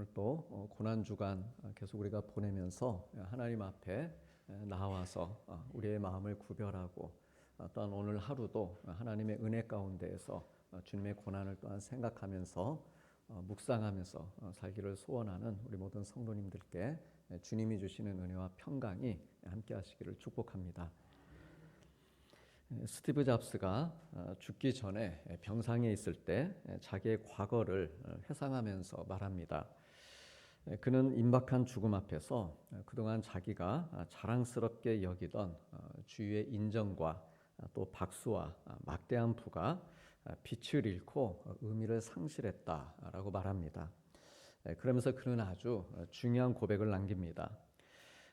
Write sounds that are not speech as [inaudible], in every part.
오늘 또 어, 고난 주간 어, 계속 우리가 보내면서 하나님 앞에 나와서 어, 우리의 마음을 구별하고 또한 오늘 하루도 하나님의 은혜 가운데에서 주님의 고난을 또한 생각하면서 묵상하면서 살기를 소원하는 우리 모든 성도님들께 주님이 주시는 은혜와 평강이 함께 하시기를 축복합니다. 스티브 잡스가 어, 죽기 전에 병상에 있을 때 자기의 과거를 어, 회상하면서 말합니다. 그는 임박한 죽음 앞에서 그동안 자기가 자랑스럽게 여기던 어, 주위의 인정과 또 박수와 막대한 부가 빛을 잃고 의미를 상실했다라고 말합니다. 그러면서 그는 아주 중요한 고백을 남깁니다.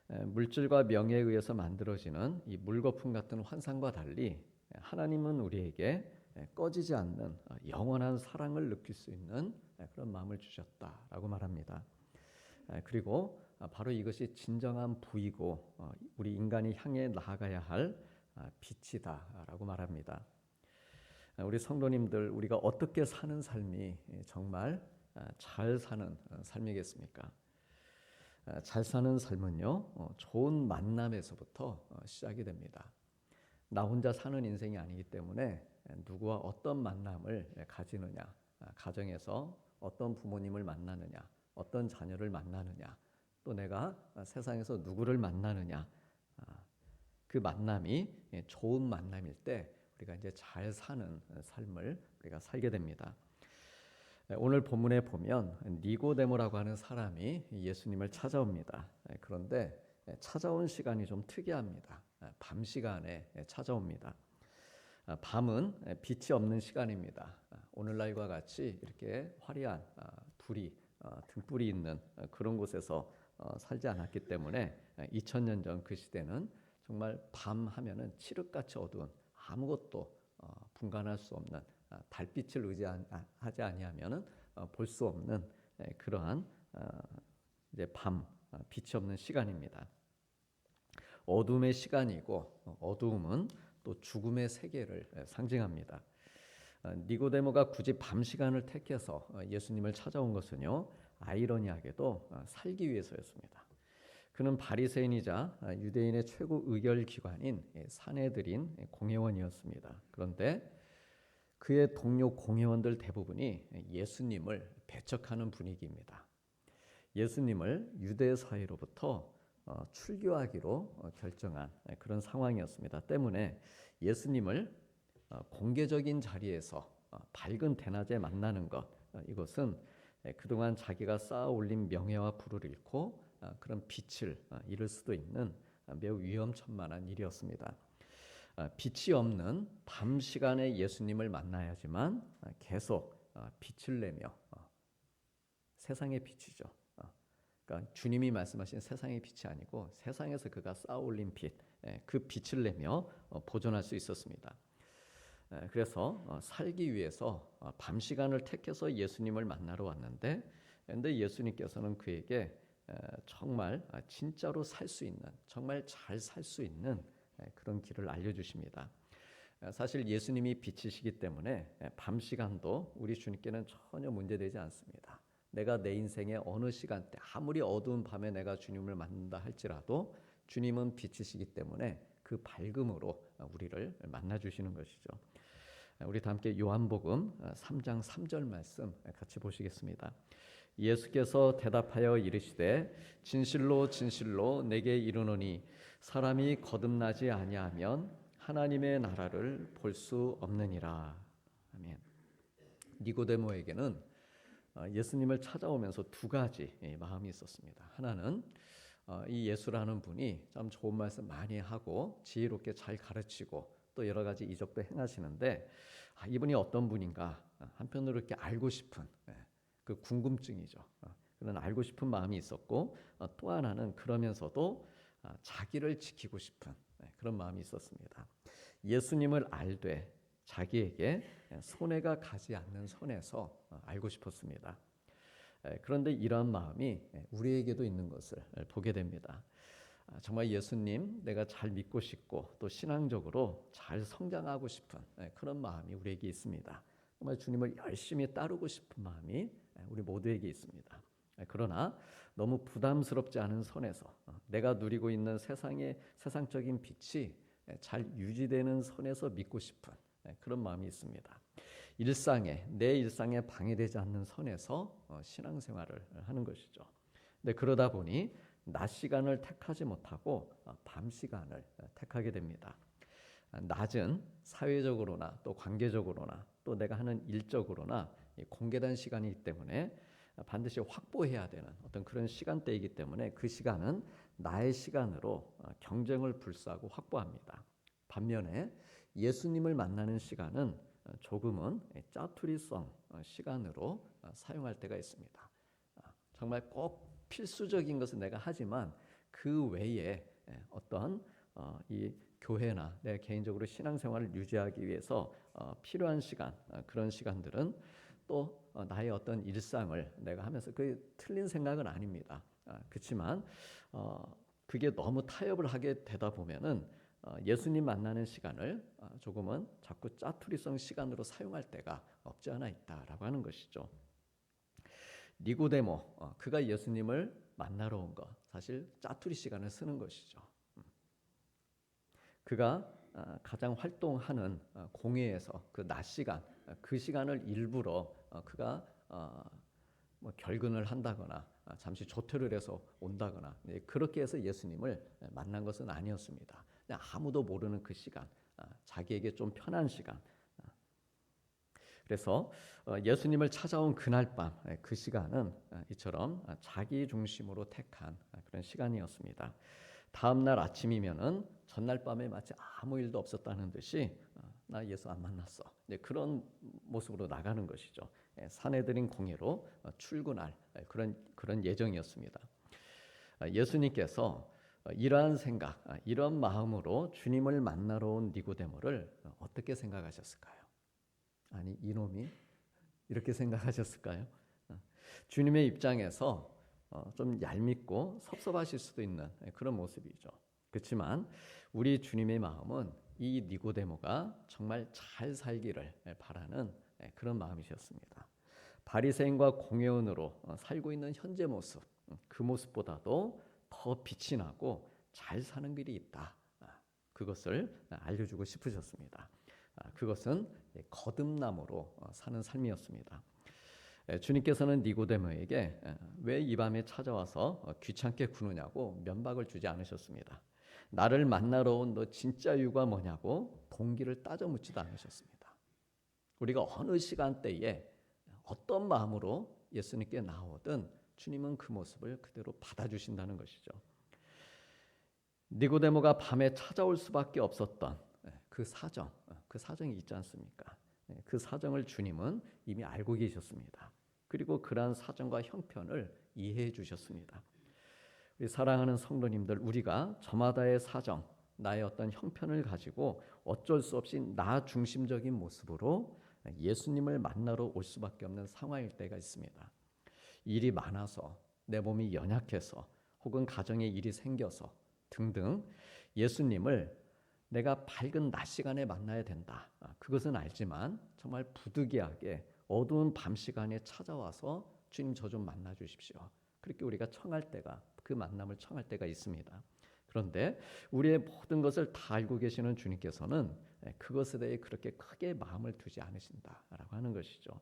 물질과 명예에 의해서 만들어지는 이 물거품 같은 환상과 달리 하나님은 우리에게 꺼지지 않는 영원한 사랑을 느낄 수 있는 그런 마음을 주셨다라고 말합니다. 그리고 바로 이것이 진정한 부이고 어, 우리 인간이 향해 나아가야 할 아, 빛이다라고 말합니다. 우리 성도님들 우리가 어떻게 사는 삶이 정말 아, 잘 사는 어, 삶이겠습니까? 아, 잘 사는 삶은요, 어, 좋은 만남에서부터 어, 시작이 됩니다. 나 혼자 사는 인생이 아니기 때문에 누구와 어떤 만남을 가지느냐, 아, 가정에서 어떤 부모님을 만나느냐, 어떤 자녀를 만나느냐, 또 내가 세상에서 누구를 만나느냐, 아, 그 만남이 좋은 만남일 때 우리가 이제 잘 사는 삶을 우리가 살게 됩니다. 네, 오늘 본문에 보면 니고데모라고 하는 사람이 예수님을 찾아옵니다. 네, 그런데 찾아온 시간이 좀 특이합니다. 네, 밤 시간에 찾아옵니다. 아, 밤은 빛이 없는 시간입니다. 아, 오늘날과 같이 이렇게 화려한 아, 불이 등불이 있는 그런 곳에서 어, 살지 않았기 때문에 2000년 전 그 시대는 정말 밤 하면은 칠흑같이 어두운 아무것도 어, 분간할 수 없는 아, 달빛을 의지하지 아니하면은 어, 볼수 없는 예, 그러한 어, 이제 밤 어, 빛이 없는 시간입니다. 어둠의 시간이고 어두움은 또 죽음의 세계를 예, 상징합니다. 니고데모가 굳이 밤 시간을 택해서 예수님을 찾아온 것은요 아이러니하게도 살기 위해서였습니다. 그는 바리새인이자 유대인의 최고 의결 기관인 예, 사내들인 공회원이었습니다. 그런데 그의 동료 공회원들 대부분이 예수님을 배척하는 분위기입니다. 예수님을 유대 사회로부터 어, 출교하기로 어, 결정한 그런 상황이었습니다. 때문에 예수님을 어, 공개적인 자리에서 밝은 대낮에 만나는 것 이것은 그동안 자기가 쌓아 올린 명예와 부를 잃고 그런 빛을 잃을 수도 있는 매우 위험천만한 일이었습니다. 아, 빛이 없는 밤 시간에 예수님을 만나야지만 아, 계속 아, 빛을 내며 어, 세상의 빛이죠. 어, 그러니까 주님이 말씀하신 세상의 빛이 아니고 세상에서 그가 쌓아올린 빛, 예, 그 빛을 내며 어, 보존할 수 있었습니다. 예, 그래서 살기 위해서 밤 시간을 택해서 예수님을 만나러 왔는데, 그런데 예수님께서는 그에게 정말 진짜로 살 수 있는, 정말 잘 살 수 있는 예, 그런 길을 알려주십니다. 예, 사실 예수님이 빛이시기 때문에 예, 밤 시간도 우리 주님께는 전혀 문제되지 않습니다. 내가 내 인생의 어느 시간대 아무리 어두운 밤에 내가 주님을 만난다 할지라도 주님은 빛이시기 때문에 그 밝음으로 우리를 만나 주시는 것이죠. 우리 다 함께 요한복음 3장 3절 말씀 같이 보시겠습니다. 예수께서 대답하여 이르시되 진실로 진실로 내게 이르노니 사람이 거듭나지 아니하면 하나님의 나라를 볼 수 없느니라. 아멘. 니고데모에게는 어, 예수님을 찾아오면서 두 가지 마음이 있었습니다. 하나는 어, 이 예수라는 분이 참 좋은 말씀 많이 하고 지혜롭게 잘 가르치고 또 여러 가지 이적도 행하시는데 아, 이분이 어떤 분인가 한편으로 이렇게 알고 싶은 예, 그 궁금증이죠. 어, 그런 알고 싶은 마음이 있었고 또 하나는 그러면서도 아, 자기를 지키고 싶은 네, 그런 마음이 있었습니다. 예수님을 알되 자기에게 손해가 가지 않는 선에서 어, 알고 싶었습니다. 그런데 이러한 마음이 우리에게도 있는 것을 보게 됩니다. 아, 정말 예수님 내가 잘 믿고 싶고 또 신앙적으로 잘 성장하고 싶은 그런 마음이 우리에게 있습니다. 정말 주님을 열심히 따르고 싶은 마음이 우리 모두에게 있습니다. 그러나 너무 부담스럽지 않은 선에서 어, 내가 누리고 있는 세상의 세상적인 빛이 잘 유지되는 선에서 믿고 싶은 그런 마음이 있습니다. 일상에 내 일상에 방해되지 않는 선에서 어, 신앙생활을 하는 것이죠. 근데 그러다 보니 낮 시간을 택하지 못하고 어, 밤 시간을 택하게 됩니다. 낮은 사회적으로나 또 관계적으로나 또 내가 하는 일적으로나 공개된 시간이기 때문에 반드시 확보해야 되는 어떤 그런 시간대이기 때문에 그 시간은 나의 시간으로 어, 경쟁을 불사하고 확보합니다. 반면에 예수님을 만나는 시간은 어, 조금은 짜투리성 어, 시간으로 사용할 때가 있습니다. 정말 꼭 필수적인 것은 내가 하지만 그 외에 어떤 이 교회나 내 개인적으로 신앙생활을 유지하기 위해서 필요한 시간 그런 시간들은 또 어, 나의 어떤 일상을 내가 하면서 그 틀린 생각은 아닙니다. 아, 그렇지만 어, 그게 너무 타협을 하게 되다 보면은 어, 예수님 만나는 시간을 어, 조금은 자꾸 짜투리성 시간으로 사용할 때가 없지 않아 있다라고 하는 것이죠. 니고데모 어, 그가 예수님을 만나러 온 것 사실 짜투리 시간을 쓰는 것이죠. 음. 그가 어, 가장 활동하는 어, 공회에서 그 낮 시간 그 시간을 일부러 어, 그가 어, 뭐 결근을 한다거나 어, 잠시 조퇴를 해서 온다거나 그렇게 해서 예수님을 만난 것은 아니었습니다. 아무도 모르는 그 시간, 자기에게 좀 편한 시간. 그래서 예수님을 찾아온 그날 밤 그 시간은 이처럼 자기 중심으로 택한 그런 시간이었습니다. 다음 날 아침이면은 전날 밤에 마치 아무 일도 없었다는 듯이 나 예수 안 만났어. 이제 그런 모습으로 나가는 것이죠. 예, 사내들인 공예로 어, 출근할 예, 그런 그런 예정이었습니다. 아, 예수님께서 어, 이러한 생각, 아, 이런 마음으로 주님을 만나러 온 니고데모를 어, 어떻게 생각하셨을까요? 아니 이놈이 이렇게 생각하셨을까요? 주님의 입장에서 좀 얄밉고 섭섭하실 수도 있는 예, 그런 모습이죠. 그렇지만 우리 주님의 마음은 이 니고데모가 정말 잘 살기를 바라는 그런 마음이셨습니다. 바리새인과 공회원으로 어, 살고 있는 현재 모습, 음, 그 모습보다도 더 빛이 나고 잘 사는 길이 있다. 아, 그것을 알려주고 싶으셨습니다. 아, 그것은 거듭남으로 어, 사는 삶이었습니다. 주님께서는 니고데모에게 왜 이 밤에 찾아와서 어, 귀찮게 구느냐고 면박을 주지 않으셨습니다. 나를 만나러 온 너 진짜 이유가 뭐냐고 동기를 따져 묻지도 않으셨습니다. 우리가 어느 시간대에 어떤 마음으로 예수님께 나오든 주님은 그 모습을 그대로 받아주신다는 것이죠. 니고데모가 밤에 찾아올 수밖에 없었던 예, 그 사정, 어, 그 사정이 있지 않습니까? 예, 그 사정을 주님은 이미 알고 계셨습니다. 그리고 그러한 사정과 형편을 이해해 주셨습니다. 우리 사랑하는 성도님들 우리가 저마다의 사정, 나의 어떤 형편을 가지고 어쩔 수 없이 나 중심적인 모습으로 예수님을 만나러 올 수밖에 없는 상황일 때가 있습니다. 일이 많아서 내 몸이 연약해서 혹은 가정에 일이 생겨서 등등 예수님을 내가 밝은 낮 시간에 만나야 된다. 아, 그것은 알지만 정말 부득이하게 어두운 밤 시간에 찾아와서 주님 저 좀 만나 주십시오. 그렇게 우리가 청할 때가 그 만남을 청할 때가 있습니다. 그런데 우리의 모든 것을 다 알고 계시는 주님께서는 그것에 대해 그렇게 크게 마음을 두지 않으신다라고 하는 것이죠.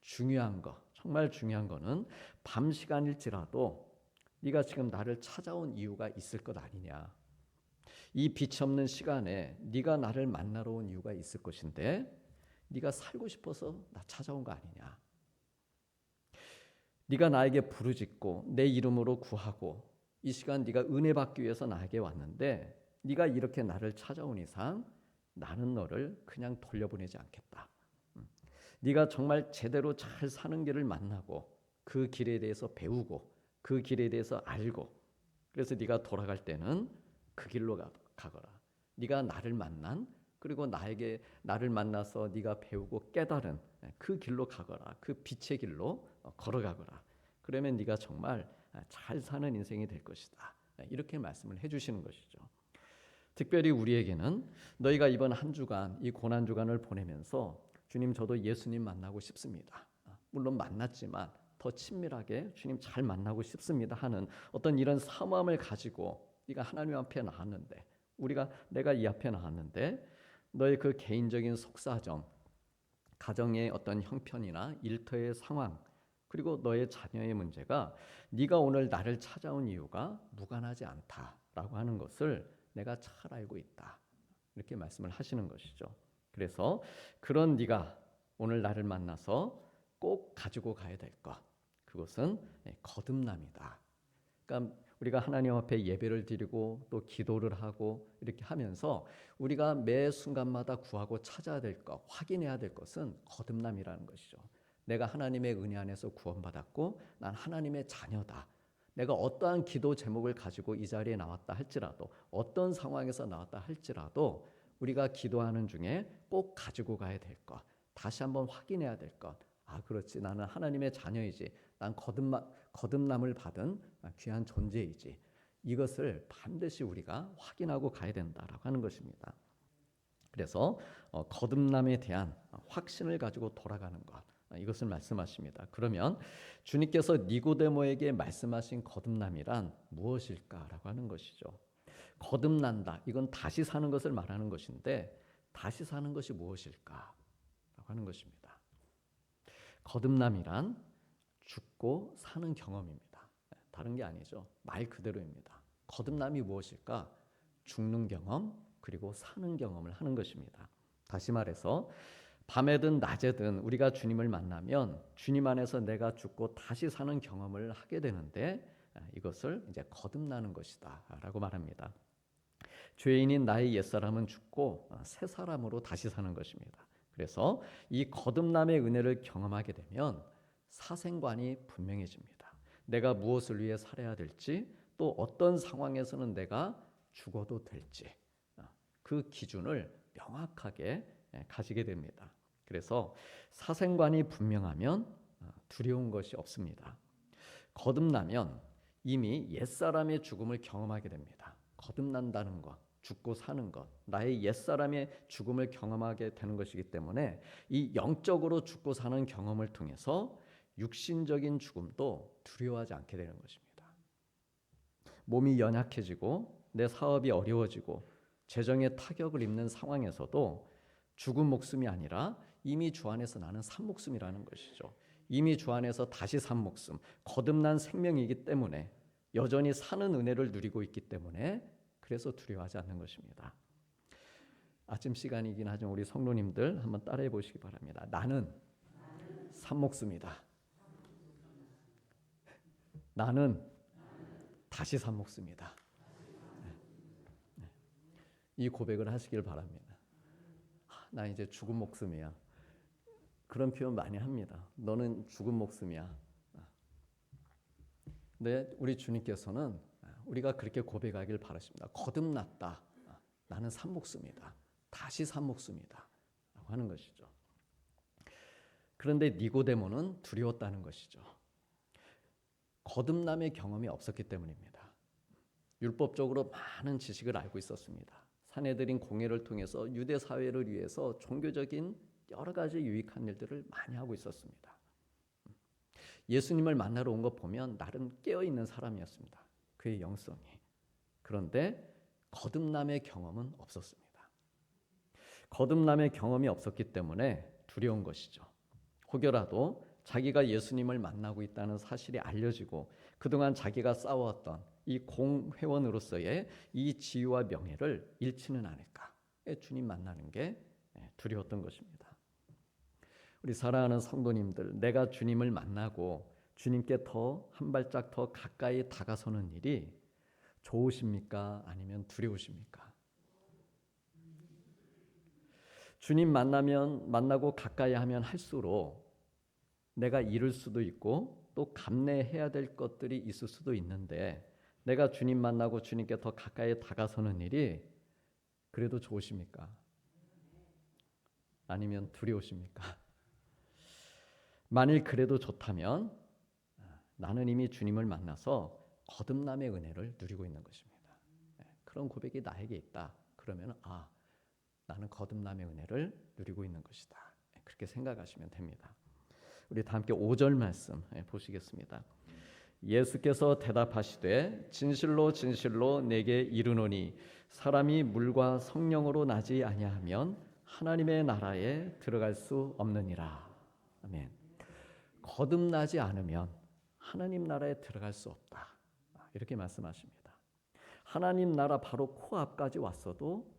중요한 거, 정말 중요한 거는 밤 시간일지라도 네가 지금 나를 찾아온 이유가 있을 것 아니냐. 이 빛이 없는 시간에 네가 나를 만나러 온 이유가 있을 것인데 네가 살고 싶어서 나 찾아온 거 아니냐. 네가 나에게 부르짖고 내 이름으로 구하고 이 시간 네가 은혜 받기 위해서 나에게 왔는데 네가 이렇게 나를 찾아온 이상 나는 너를 그냥 돌려보내지 않겠다. 음. 네가 정말 제대로 잘 사는 길을 만나고 그 길에 대해서 배우고 그 길에 대해서 알고 그래서 네가 돌아갈 때는 그 길로 가거라. 네가 나를 만난 그리고 나에게 나를 만나서 네가 배우고 깨달은 그 길로 가거라. 그 빛의 길로 어, 걸어가거라. 그러면 네가 정말 아, 잘 사는 인생이 될 것이다. 이렇게 말씀을 해 주시는 것이죠. 특별히 우리에게는 너희가 이번 한 주간 이 고난 주간을 보내면서 주님 저도 예수님 만나고 싶습니다. 아, 물론 만났지만 더 친밀하게 주님 잘 만나고 싶습니다 하는 어떤 이런 사모함을 가지고 네가 하나님 앞에 나왔는데 우리가 내가 이 앞에 나왔는데 너의 그 개인적인 속사정 가정의 어떤 형편이나 일터의 상황 그리고 너의 자녀의 문제가 네가 오늘 나를 찾아온 이유가 무관하지 않다라고 하는 것을 내가 잘 알고 있다. 이렇게 말씀을 하시는 것이죠. 그래서 그런 네가 오늘 나를 만나서 꼭 가지고 가야 될 것. 그것은 네, 거듭남이다. 그러니까 우리가 하나님 앞에 예배를 드리고 또 기도를 하고 이렇게 하면서 우리가 매 순간마다 구하고 찾아야 될 것, 확인해야 될 것은 거듭남이라는 것이죠. 내가 하나님의 은혜 안에서 구원받았고 난 하나님의 자녀다. 내가 어떠한 기도 제목을 가지고 이 자리에 나왔다 할지라도 어떤 상황에서 나왔다 할지라도 우리가 기도하는 중에 꼭 가지고 가야 될 것, 다시 한번 확인해야 될 것. 아, 그렇지. 나는 하나님의 자녀이지. 난 거듭남, 거듭남을 받은 귀한 존재이지. 이것을 반드시 우리가 확인하고 가야 된다라고 하는 것입니다. 그래서 어, 거듭남에 대한 확신을 가지고 돌아가는 것. 이것을 말씀하십니다. 그러면 주님께서 니고데모에게 말씀하신 거듭남이란 무엇일까라고 하는 것이죠. 거듭난다. 이건 다시 사는 것을 말하는 것인데 다시 사는 것이 무엇일까 라고 하는 것입니다. 거듭남이란 죽고 사는 경험입니다. 다른 게 아니죠. 말 그대로입니다. 거듭남이 무엇일까? 죽는 경험 그리고 사는 경험을 하는 것입니다. 다시 말해서 밤에든 낮에든 우리가 주님을 만나면 주님 안에서 내가 죽고 다시 사는 경험을 하게 되는데 이것을 이제 거듭나는 것이다 라고 말합니다. 죄인인 나의 옛사람은 죽고 새 사람으로 다시 사는 것입니다. 그래서 이 거듭남의 은혜를 경험하게 되면 사생관이 분명해집니다. 내가 무엇을 위해 살아야 될지 또 어떤 상황에서는 내가 죽어도 될지 그 기준을 명확하게 가지게 됩니다. 그래서 사생관이 분명하면 두려운 것이 없습니다. 거듭나면 이미 옛사람의 죽음을 경험하게 됩니다. 거듭난다는 것, 죽고 사는 것, 나의 옛사람의 죽음을 경험하게 되는 것이기 때문에 이 영적으로 죽고 사는 경험을 통해서 육신적인 죽음도 두려워하지 않게 되는 것입니다. 몸이 연약해지고 내 사업이 어려워지고 재정에 타격을 입는 상황에서도 죽은 목숨이 아니라 이미 주 안에서 나는 산 목숨이라는 것이죠. 이미 주 안에서 다시 산 목숨, 거듭난 생명이기 때문에 여전히 사는 은혜를 누리고 있기 때문에 그래서 두려워하지 않는 것입니다. 아침 시간이긴 하지만 우리 성도님들 한번 따라해 보시기 바랍니다. 나는 산 목숨이다. 나는 다시 산 목숨이다. 이 고백을 하시길 바랍니다. 나 이제 죽은 목숨이야. 그런 표현 많이 합니다. 너는 죽은 목숨이야. 근데 우리 주님께서는 우리가 그렇게 고백하길 바라십니다. 거듭났다. 나는 산 목숨이다. 다시 산 목숨이다. 라고 하는 것이죠. 그런데 니고데모는 두려웠다는 것이죠. 거듭남의 경험이 없었기 때문입니다. 율법적으로 많은 지식을 알고 있었습니다. 사내들인 공예를 통해서 유대 사회를 위해서 종교적인 여러 가지 유익한 일들을 많이 하고 있었습니다. 예수님을 만나러 온 것 보면 나름 깨어 있는 사람이었습니다. 그의 영성이. 그런데 거듭남의 경험은 없었습니다. 거듭남의 경험이 없었기 때문에 두려운 것이죠. 혹여라도 자기가 예수님을 만나고 있다는 사실이 알려지고 그동안 자기가 싸웠던 이 공회원으로서의 이 지위와 명예를 잃지는 않을까. 주님 만나는 게 두려웠던 것입니다. 우리 사랑하는 성도님들, 내가 주님을 만나고 주님께 더 한 발짝 더 가까이 다가서는 일이 좋으십니까? 아니면 두려우십니까? 주님 만나면 만나고 가까이 하면 할수록 내가 잃을 수도 있고 또 감내해야 될 것들이 있을 수도 있는데 내가 주님 만나고 주님께 더 가까이 다가서는 일이 그래도 좋으십니까? 아니면 두려우십니까? [laughs] 만일 그래도 좋다면 나는 이미 주님을 만나서 거듭남의 은혜를 누리고 있는 것입니다. 예, 그런 고백이 나에게 있다. 그러면 아 나는 거듭남의 은혜를 누리고 있는 것이다. 예, 그렇게 생각하시면 됩니다. 우리 다 함께 5절 말씀 예, 보시겠습니다. 예수께서 대답하시되 진실로 진실로 내게 이르노니 사람이 물과 성령으로 나지 아니하면 하나님의 나라에 들어갈 수 없느니라. 아멘. 거듭나지 않으면 하나님 나라에 들어갈 수 없다. 이렇게 말씀하십니다. 하나님 나라 바로 코앞까지 왔어도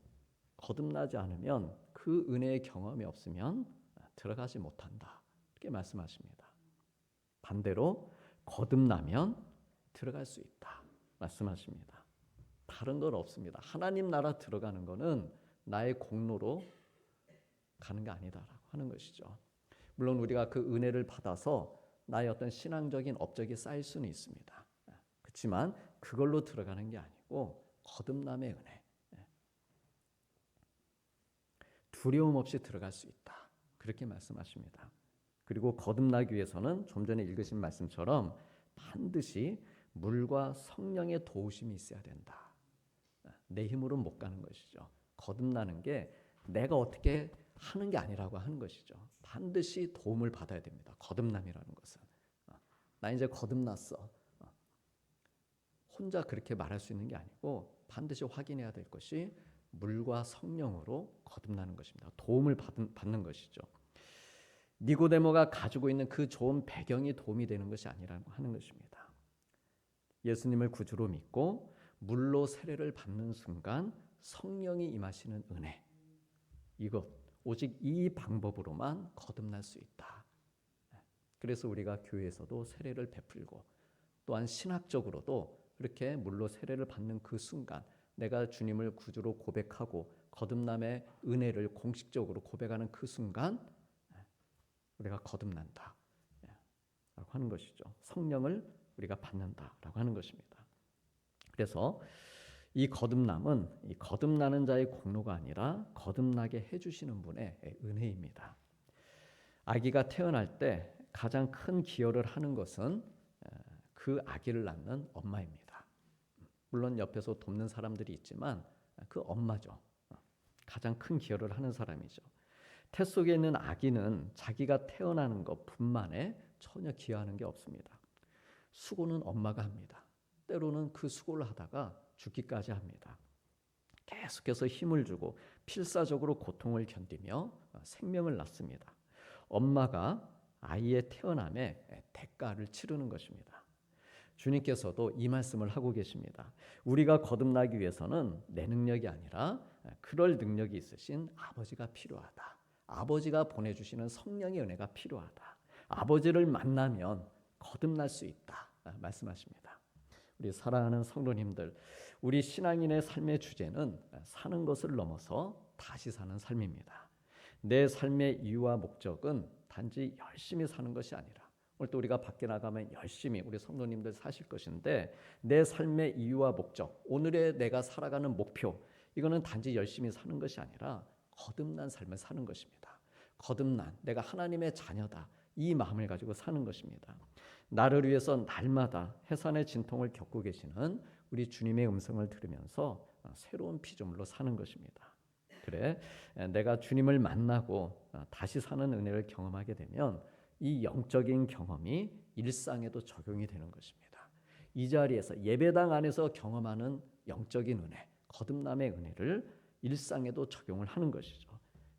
거듭나지 않으면 그 은혜의 경험이 없으면 들어가지 못한다. 이렇게 말씀하십니다. 반대로 거듭나면 들어갈 수 있다. 말씀하십니다. 다른 건 없습니다. 하나님 나라 들어가는 거는 나의 공로로 가는 게 아니다라고 하는 것이죠. 물론 우리가 그 은혜를 받아서 나의 어떤 신앙적인 업적이 쌓일 수는 있습니다. 그렇지만 그걸로 들어가는 게 아니고 거듭남의 은혜. 두려움 없이 들어갈 수 있다. 그렇게 말씀하십니다. 그리고 거듭나기 위해서는 좀 전에 읽으신 말씀처럼 반드시 물과 성령의 도우심이 있어야 된다. 내 힘으로 못 가는 것이죠. 거듭나는 게 내가 어떻게 하는 게 아니라고 하는 것이죠. 반드시 도움을 받아야 됩니다. 거듭남이라는 것은. 어, 나 이제 거듭났어. 어, 혼자 그렇게 말할 수 있는 게 아니고 반드시 확인해야 될 것이 물과 성령으로 거듭나는 것입니다. 도움을 받은, 받는 것이죠. 니고데모가 가지고 있는 그 좋은 배경이 도움이 되는 것이 아니라고 하는 것입니다. 예수님을 구주로 믿고 물로 세례를 받는 순간 성령이 임하시는 은혜. 이것 오직 이 방법으로만 거듭날 수 있다. 그래서 우리가 교회에서도 세례를 베풀고 또한 신학적으로도 그렇게 물로 세례를 받는 그 순간 내가 주님을 구주로 고백하고 거듭남의 은혜를 공식적으로 고백하는 그 순간 우리가 거듭난다. 라고 하는 것이죠. 성령을 우리가 받는다라고 하는 것입니다. 그래서 이 거듭남은 이 거듭나는 자의 공로가 아니라 거듭나게 해주시는 분의 은혜입니다. 아기가 태어날 때 가장 큰 기여를 하는 것은 그 아기를 낳는 엄마입니다. 물론 옆에서 돕는 사람들이 있지만 그 엄마죠. 가장 큰 기여를 하는 사람이죠. 태 속에 있는 아기는 자기가 태어나는 것뿐만에 전혀 기여하는 게 없습니다. 수고는 엄마가 합니다. 때로는 그 수고를 하다가 죽기까지 합니다. 계속해서 힘을 주고 필사적으로 고통을 견디며 생명을 낳습니다. 엄마가 아이의 태어남에 대가를 치르는 것입니다. 주님께서도 이 말씀을 하고 계십니다. 우리가 거듭나기 위해서는 내 능력이 아니라 그럴 능력이 있으신 아버지가 필요하다. 아버지가 보내주시는 성령의 은혜가 필요하다. 아버지를 만나면 거듭날 수 있다. 말씀하십니다. 우리 사랑하는 성도님들, 우리 신앙인의 삶의 주제는 사는 것을 넘어서 다시 사는 삶입니다. 내 삶의 이유와 목적은 단지 열심히 사는 것이 아니라 오늘 또 우리가 밖에 나가면 열심히 우리 성도님들 사실 것인데 내 삶의 이유와 목적, 오늘의 내가 살아가는 목표 이거는 단지 열심히 사는 것이 아니라 거듭난 삶을 사는 것입니다. 거듭난 내가 하나님의 자녀다. 이 마음을 가지고 사는 것입니다. 나를 위해서 날마다 해산의 진통을 겪고 계시는 우리 주님의 음성을 들으면서 새로운 피조물로 사는 것입니다. 그래, 내가 주님을 만나고 다시 사는 은혜를 경험하게 되면 이 영적인 경험이 일상에도 적용이 되는 것입니다. 이 자리에서 예배당 안에서 경험하는 영적인 은혜, 거듭남의 은혜를 일상에도 적용을 하는 것이죠.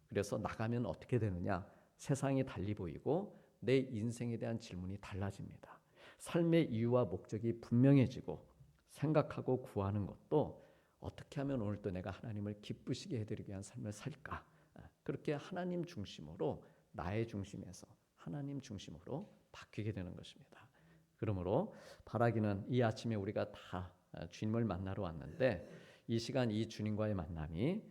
그래서 나가면 어떻게 되느냐? 세상이 달리 보이고 내 인생에 대한 질문이 달라집니다. 삶의 이유와 목적이 분명해지고 생각하고 구하는 것도 어떻게 하면 오늘 또 내가 하나님을 기쁘시게 해드리기 위한 삶을 살까? 그렇게 하나님 중심으로 나의 중심에서 하나님 중심으로 바뀌게 되는 것입니다. 그러므로 바라기는 이 아침에 우리가 다 주님을 만나러 왔는데 이 시간 이 주님과의 만남이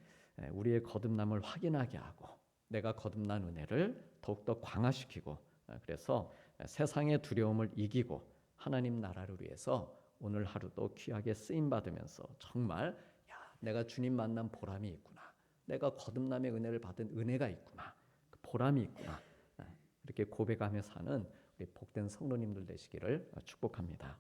우리의 거듭남을 확인하게 하고 내가 거듭난 은혜를 더욱더 강화시키고 그래서 세상의 두려움을 이기고 하나님 나라를 위해서 오늘 하루도 귀하게 쓰임 받으면서 정말 야, 내가 주님 만난 보람이 있구나. 내가 거듭남의 은혜를 받은 은혜가 있구나. 그 보람이 있구나. 이렇게 고백하며 사는 우리 복된 성도님들 되시기를 축복합니다.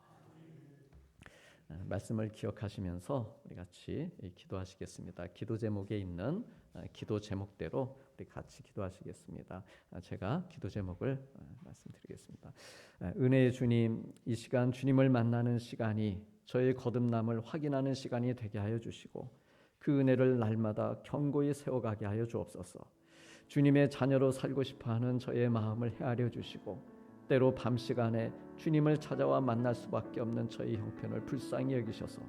말씀을 기억하시면서 우리 같이 기도하시겠습니다. 기도 제목에 있는 기도 제목대로 우리 같이 기도하시겠습니다. 아, 제가 기도 제목을 아, 말씀드리겠습니다. 아, 은혜의 주님, 이 시간 주님을 만나는 시간이 저의 거듭남을 확인하는 시간이 되게 하여 주시고 그 은혜를 날마다 견고히 세워가게 하여 주옵소서. 주님의 자녀로 살고 싶어하는 저의 마음을 헤아려 주시고 때로 밤 시간에 주님을 찾아와 만날 수밖에 없는 저희 형편을 불쌍히 여기셔서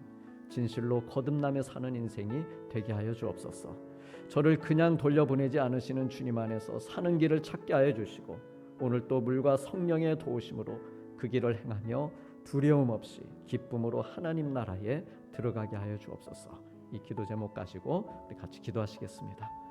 진실로 거듭남에 사는 인생이 되게 하여 주옵소서. 저를 그냥 돌려보내지 않으시는 주님 안에서 사는 길을 찾게 하여 주시고 오늘 또 물과 성령의 도우심으로 그 길을 행하며 두려움 없이 기쁨으로 하나님 나라에 들어가게 하여 주옵소서. 이 기도 제목 가지고 같이 기도하시겠습니다.